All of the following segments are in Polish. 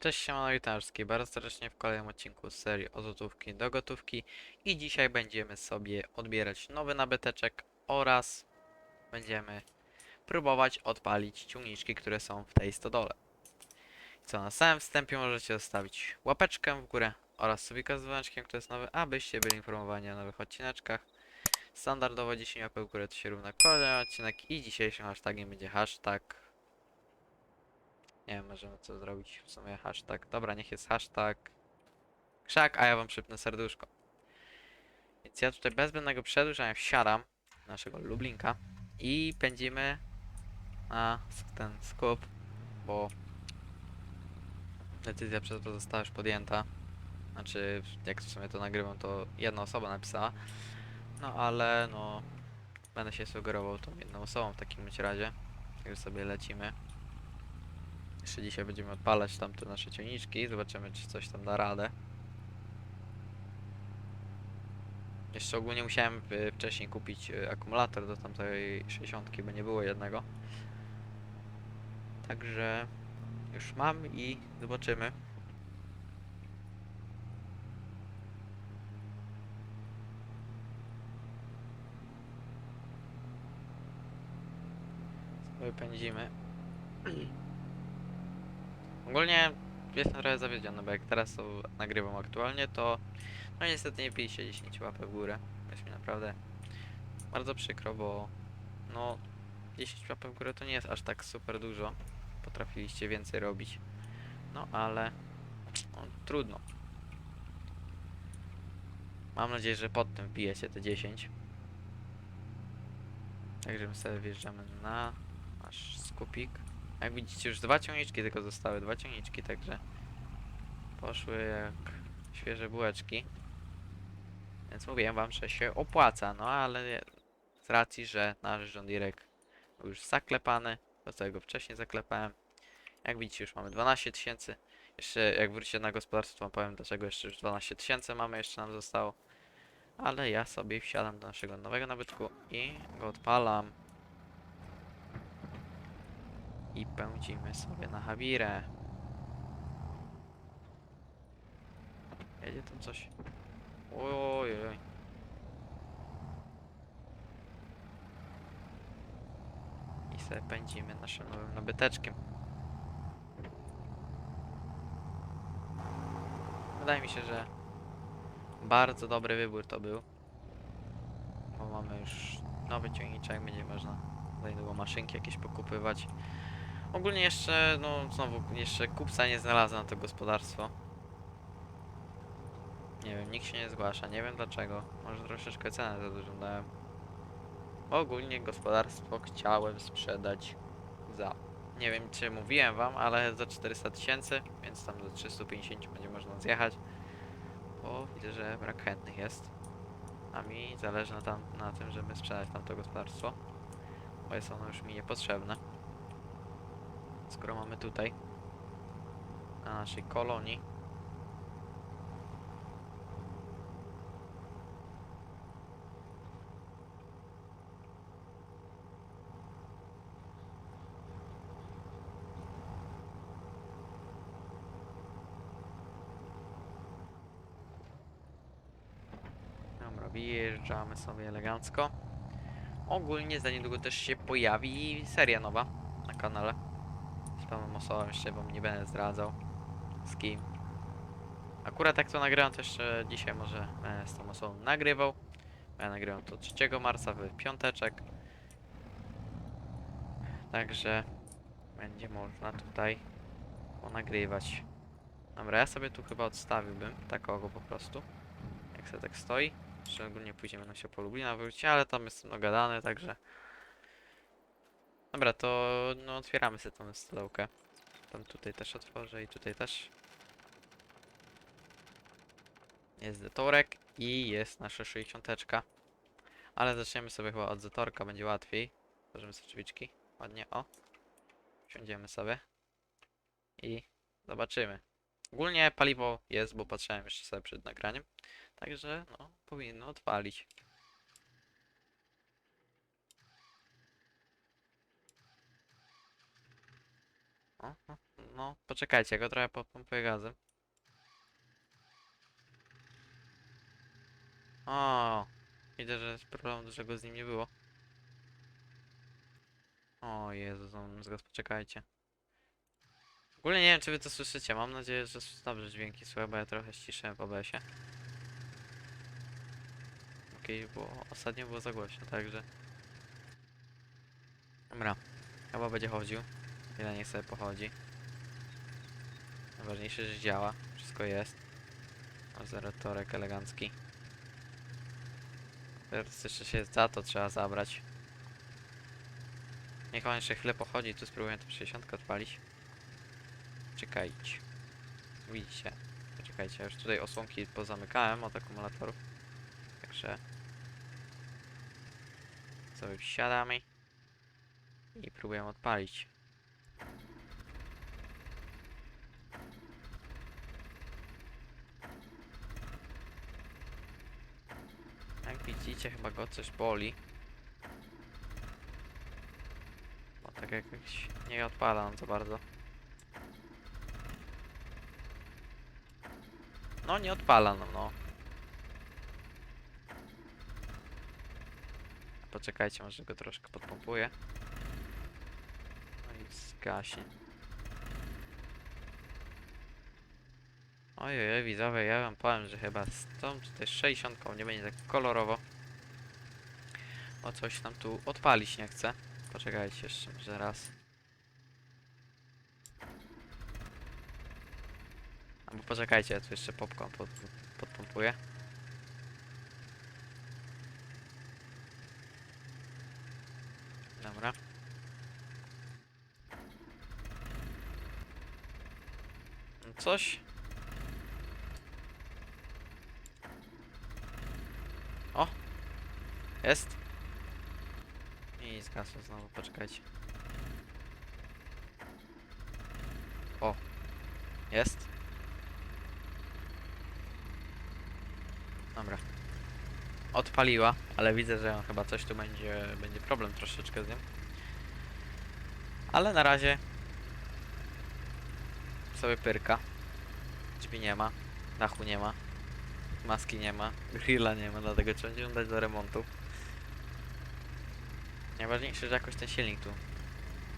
Cześć, siemano witarski, bardzo serdecznie w kolejnym odcinku serii od złotówki do gotówki i dzisiaj będziemy sobie odbierać nowy nabyteczek oraz będziemy próbować odpalić ciągniczki, które są w tej stodole. Co na samym wstępie możecie zostawić łapeczkę w górę oraz subika z dzwoneczkiem, który jest nowy, abyście byli informowani o nowych odcineczkach. Standardowo 10 łapek w górę to się równa kolejny odcinek i dzisiejszym hashtagiem będzie hashtag nie wiem, możemy co zrobić w sumie hashtag. Dobra, niech jest hashtag krzak, a ja wam przypnę serduszko. Więc ja tutaj bez zbędnego przedłużania wsiadam naszego Lublinka i pędzimy na ten skup, bo decyzja przez to została już podjęta. Znaczy, jak w sumie to nagrywam, to jedna osoba napisała. No ale no, będę się sugerował tą jedną osobą w takim razie. Także sobie lecimy. Jeszcze dzisiaj będziemy odpalać tamte nasze ciągniczki. Zobaczymy, czy coś tam da radę. Jeszcze ogólnie musiałem y, wcześniej kupić y, akumulator do tamtej 60, bo nie było jednego. Także już mam i zobaczymy. Sobie pędzimy. Ogólnie jestem trochę zawiedziony, bo jak teraz to nagrywam aktualnie, to no niestety nie piliście 10 łapek w górę. Jest mi naprawdę bardzo przykro, bo no 10 łapek w górę to nie jest aż tak super dużo. Potrafiliście więcej robić. No ale no, trudno. Mam nadzieję, że pod tym wbijecie te 10. Także my sobie wjeżdżamy na nasz skupik. Jak widzicie już dwa ciągniczki tylko zostały, dwa ciągniczki, także poszły jak świeże bułeczki. Więc mówiłem wam, że się opłaca, no ale z racji, że nasz John Deere był już zaklepany, do tego wcześniej zaklepałem. Jak widzicie już mamy 12 tysięcy. Jeszcze jak wrócicie na gospodarstwo wam powiem dlaczego jeszcze już 12 tysięcy mamy, jeszcze nam zostało. Ale ja sobie wsiadam do naszego nowego nabytku i go odpalam. I pędzimy sobie na Habirę. Jedzie tam coś. Oj, oj, oj. I sobie pędzimy naszym nowym nabyteczkiem. Wydaje mi się, że bardzo dobry wybór to był. Bo mamy już nowy ciągniczek, będzie można za niedługo maszynki jakieś pokupywać. Ogólnie jeszcze, no znowu, jeszcze kupca nie znalazłem na to gospodarstwo. Nie wiem, nikt się nie zgłasza, nie wiem dlaczego. Może troszeczkę cenę za dużą dałem. Ogólnie gospodarstwo chciałem sprzedać za... Nie wiem czy mówiłem wam, ale za 400 tysięcy, więc tam do 350 będzie można zjechać. Bo widzę, że brak chętnych jest. A mi zależy na, tam, na tym, żeby sprzedać tamto gospodarstwo. Bo jest ono już mi niepotrzebne skoro mamy tutaj na naszej kolonii Dobra, sobie elegancko. Ogólnie za niedługo też się pojawi seria nowa na kanale pewną osobą jeszcze wam nie będę zdradzał z kim. Akurat jak to nagrywam, to jeszcze dzisiaj może będę z tą osobą nagrywał. Ja nagrywam to 3 marca w piąteczek. Także będzie można tutaj ponagrywać. Dobra, ja sobie tu chyba odstawiłbym takogo po prostu. Jak sobie tak stoi. Szczególnie później będę się po Lublina wrócić, ale tam jestem dogadany, także Dobra, to no otwieramy sobie tą stodołkę. Tam tutaj też otworzę i tutaj też. Jest detorek i jest nasza 60. Ale zaczniemy sobie chyba od zetorka, będzie łatwiej. Otworzymy sobie drzwiczki. Ładnie, o. Wsiądziemy sobie. I zobaczymy. Ogólnie paliwo jest, bo patrzyłem jeszcze sobie przed nagraniem. Także no, powinno odpalić. No, poczekajcie, go trochę podpompuję gazem. O, widzę, że jest problem dużego z nim nie było. O Jezu, on z gaz, poczekajcie. Ogólnie nie wiem, czy wy to słyszycie. Mam nadzieję, że dobrze dźwięki słychać, bo ja trochę ściszyłem w OBS-ie. Okej, bo ostatnio było za głośno, także... Dobra, chyba będzie chodził. Ile niech sobie pochodzi. Najważniejsze, że działa. Wszystko jest. O, zero torek elegancki. Teraz jeszcze się za to trzeba zabrać. Niech on jeszcze chwilę pochodzi, tu spróbuję tę 60 odpalić. Czekajcie. Widzicie. Poczekajcie, już tutaj osłonki pozamykałem od akumulatorów. Także... Sobie wsiadamy. I próbuję odpalić. Widzicie, chyba go coś boli. Bo tak jakoś nie odpala on za bardzo. No nie odpala no, no. Poczekajcie, może go troszkę podpompuję. No i zgaśnie. Ojej, widzowie, ja wam powiem, że chyba z tą tutaj 60 nie będzie tak kolorowo. O coś nam tu odpalić nie chce. Poczekajcie jeszcze może raz. Albo poczekajcie, ja tu jeszcze popcorn pod, podpompuję. Dobra. Coś. O! Jest. I zgasło znowu, poczekajcie. O! Jest. Dobra. Odpaliła, ale widzę, że chyba coś tu będzie, będzie problem troszeczkę z nią. Ale na razie sobie pyrka. Drzwi nie ma, dachu nie ma, maski nie ma, grilla nie ma, dlatego trzeba ją dać do remontu. Najważniejsze, że jakoś ten silnik tu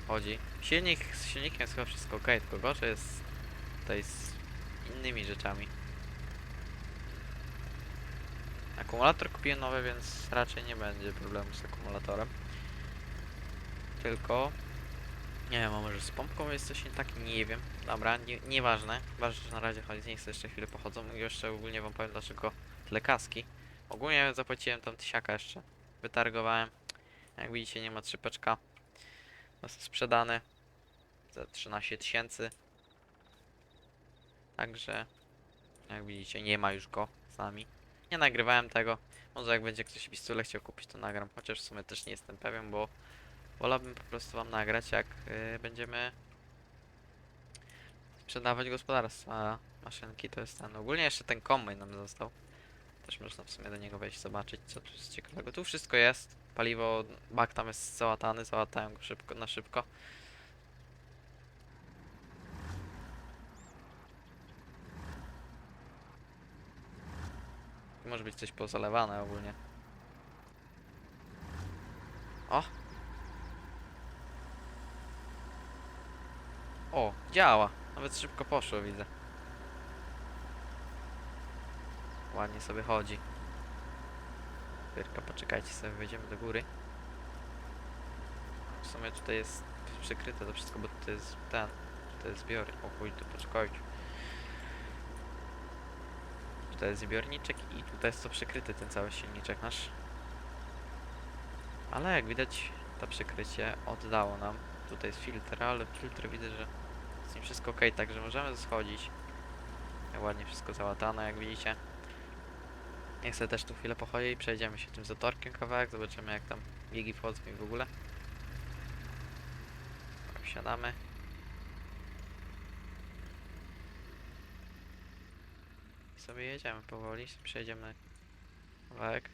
chodzi. Silnik, z silnikiem jest chyba wszystko ok, tylko gorzej jest tutaj z innymi rzeczami. Akumulator kupiłem nowy, więc raczej nie będzie problemu z akumulatorem. Tylko... Nie wiem, a może z pompką jest coś nie tak? Nie wiem. Dobra, nie, nieważne. Ważne, że na razie chodzi, niech jeszcze chwilę pochodzą. I jeszcze ogólnie wam powiem dlaczego tyle kaski. Ogólnie zapłaciłem tam tysiaka jeszcze. Wytargowałem. Jak widzicie nie ma trzypeczka. Został sprzedany. Za 13 tysięcy. Także... Jak widzicie nie ma już go z nami. Nie nagrywałem tego. Może jak będzie ktoś pistole chciał kupić, to nagram. Chociaż w sumie też nie jestem pewien, bo wolałbym po prostu wam nagrać, jak y, będziemy sprzedawać gospodarstwa. Maszynki to jest ten. Ogólnie jeszcze ten kombajn nam został. Też można w sumie do niego wejść, zobaczyć, co tu jest ciekawego. Tu wszystko jest. Paliwo, bak tam jest załatany, załatają go szybko, na szybko. Może być coś pozalewane ogólnie. O! O, działa. Nawet szybko poszło, widzę. Ładnie sobie chodzi. Wyrka, poczekajcie sobie, wejdziemy do góry. W sumie tutaj jest przykryte to wszystko, bo to jest ten, to jest zbiory. O chuj, to poczekajcie. Tutaj jest zbiorniczek i tutaj jest to przykryty ten cały silniczek nasz. Ale jak widać to przykrycie oddało nam. Tutaj jest filtr, ale filtr widzę, że z nim wszystko ok, także możemy schodzić. Ładnie wszystko załatane jak widzicie. Niech sobie też tu chwilę pochodzi i przejdziemy się tym zatorkiem kawałek, zobaczymy jak tam biegi wchodzą i w ogóle. Wsiadamy. I sobie jedziemy powoli, przejdziemy kawałek.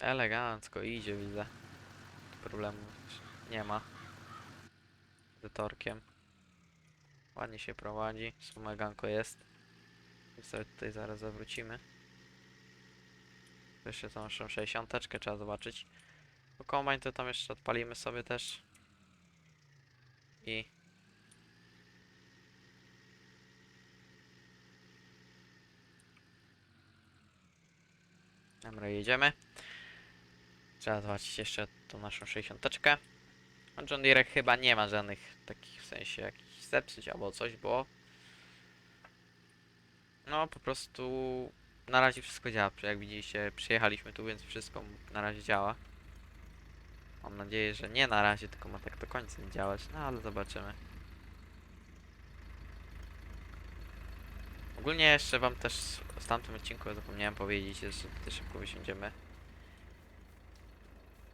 Elegancko idzie, widzę. Problemu nie ma. Z torkiem. Ładnie się prowadzi. Sumeganko jest. I sobie tutaj zaraz zawrócimy. Jeszcze tą naszą 60 trzeba zobaczyć. Bo kombajn to tam jeszcze odpalimy sobie też. I Dobra, jedziemy. Trzeba zobaczyć jeszcze tą naszą 60 teczkę. John Deere chyba nie ma żadnych takich w sensie jakichś zepsuć albo coś, bo no po prostu na razie wszystko działa. Jak widzicie, przyjechaliśmy tu, więc wszystko na razie działa. Mam nadzieję, że nie na razie, tylko ma tak do końca nie działać, no ale zobaczymy. Ogólnie jeszcze wam też w tamtym odcinku zapomniałem powiedzieć, że tutaj szybko wysiądziemy.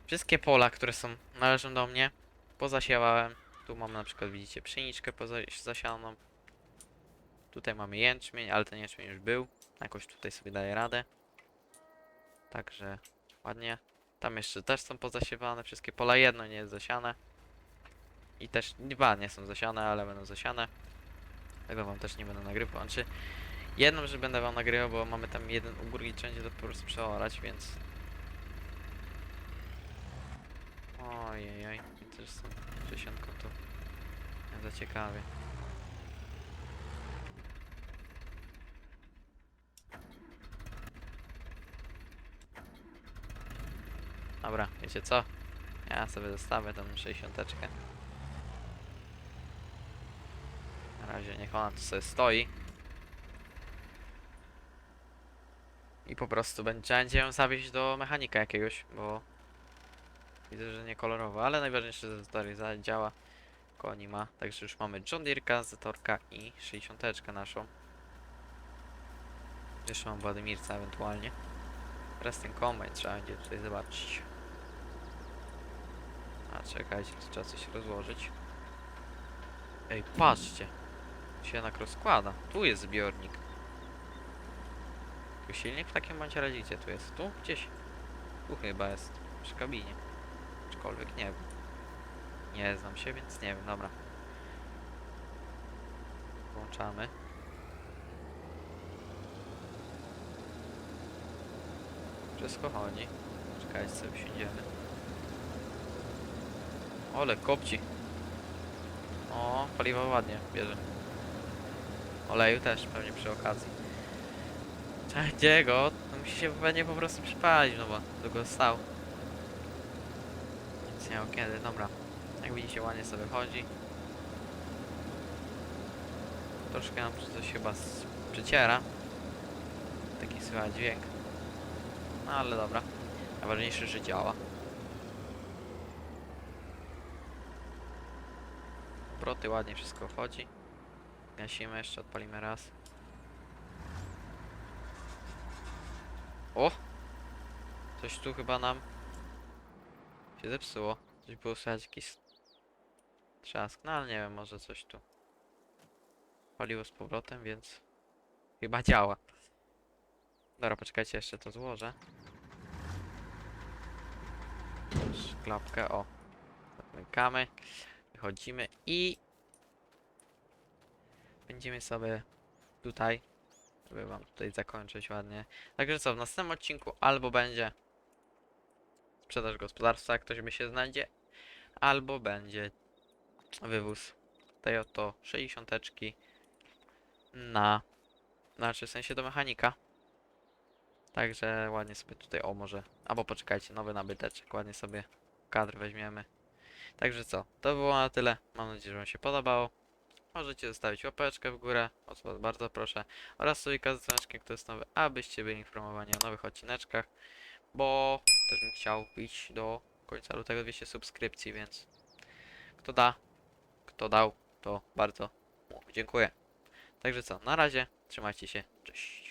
Wszystkie pola, które są, należą do mnie, pozasiewałem. Tu mamy na przykład, widzicie, pszeniczkę poza- zasianą. Tutaj mamy jęczmień, ale ten jęczmień już był. Jakoś tutaj sobie daje radę. Także ładnie. Tam jeszcze też są pozasiewane wszystkie pola. Jedno nie jest zasiane. I też dwa nie są zasiane, ale będą zasiane. Tego wam też nie będę nagrywał. Znaczy, jedną, że będę wam nagrywał, bo mamy tam jeden ugór i trzeba będzie to po prostu przeorać, więc... Ojej, też są 60 to za ciekawie. Dobra, wiecie co? Ja sobie zostawię tą 60 -teczkę. Na razie niech ona tu sobie stoi. I po prostu będzie ją zawieźć do mechanika jakiegoś, bo widzę, że nie kolorowa, ale najważniejsze, że stary za- działa. Koni ma, także już mamy John Deere'ka, Zetorka i 60 naszą. Jeszcze mam Władimirca ewentualnie. Teraz ten kombajn trzeba będzie tutaj zobaczyć. A czekajcie, tu trzeba coś rozłożyć. Ej, patrzcie. Się jednak rozkłada. Tu jest zbiornik. Tu silnik w takim bądź razie gdzie tu jest? Tu? Gdzieś. Tu chyba jest. Przy kabinie. Aczkolwiek nie wiem. Nie znam się, więc nie wiem. Dobra. Włączamy. Wszystko chodzi. Czekajcie sobie siędziemy. Ole, kopci. O, paliwo ładnie bierze. Oleju też pewnie przy okazji. Gdzie go? To musi się pewnie po prostu przypalić, no bo długo stał. Nic nie miał kiedy, dobra. Jak widzicie ładnie sobie chodzi. Troszkę nam coś chyba przyciera. Taki słychać dźwięk. No ale dobra. Najważniejsze, że działa. Proty ładnie wszystko chodzi. Gasimy jeszcze, odpalimy raz. O! Coś tu chyba nam się zepsuło. Coś było słychać jakiś trzask. No ale nie wiem, może coś tu paliło z powrotem, więc chyba działa. Dobra, poczekajcie, jeszcze to złożę. Klapkę, o. Zamykamy. Wychodzimy i będziemy sobie tutaj, żeby wam tutaj zakończyć ładnie. Także co, w następnym odcinku albo będzie sprzedaż gospodarstwa, ktoś by się znajdzie, albo będzie wywóz tej oto 60 na, znaczy w sensie do mechanika. Także ładnie sobie tutaj, o może, albo poczekajcie, nowy nabyteczek, ładnie sobie kadr weźmiemy. Także co, to było na tyle. Mam nadzieję, że Wam się podobało. Możecie zostawić łapeczkę w górę, o co bardzo proszę, oraz stójka z dzwoneczkiem, kto jest nowy, abyście byli informowani o nowych odcineczkach, bo też bym chciał bić do końca lutego 200 subskrypcji, więc kto da, kto dał, to bardzo mu dziękuję. Także co, na razie, trzymajcie się, cześć.